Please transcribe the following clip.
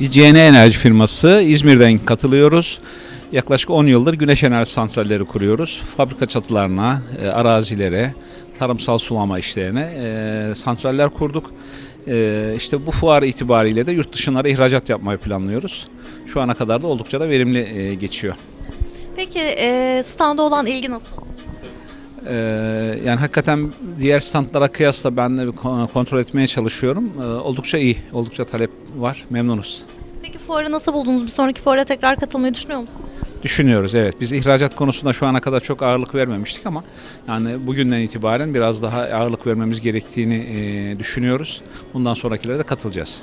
Biz CN Enerji firması İzmir'den katılıyoruz. Yaklaşık 10 yıldır güneş enerji santralleri kuruyoruz. Fabrika çatılarına, e, arazilere, tarımsal sulama işlerine e, santraller kurduk. E, işte bu fuar itibariyle de yurt dışına ihracat yapmayı planlıyoruz. Şu ana kadar da oldukça da verimli e, geçiyor. Peki e, standa olan ilgi nasıl? Ee, yani hakikaten diğer standlara kıyasla ben de kontrol etmeye çalışıyorum. Ee, oldukça iyi, oldukça talep var. Memnunuz. Fuarı nasıl buldunuz? Bir sonraki fuara tekrar katılmayı düşünüyor musunuz? Düşünüyoruz evet. Biz ihracat konusunda şu ana kadar çok ağırlık vermemiştik ama yani bugünden itibaren biraz daha ağırlık vermemiz gerektiğini e, düşünüyoruz. Bundan sonrakilere de katılacağız.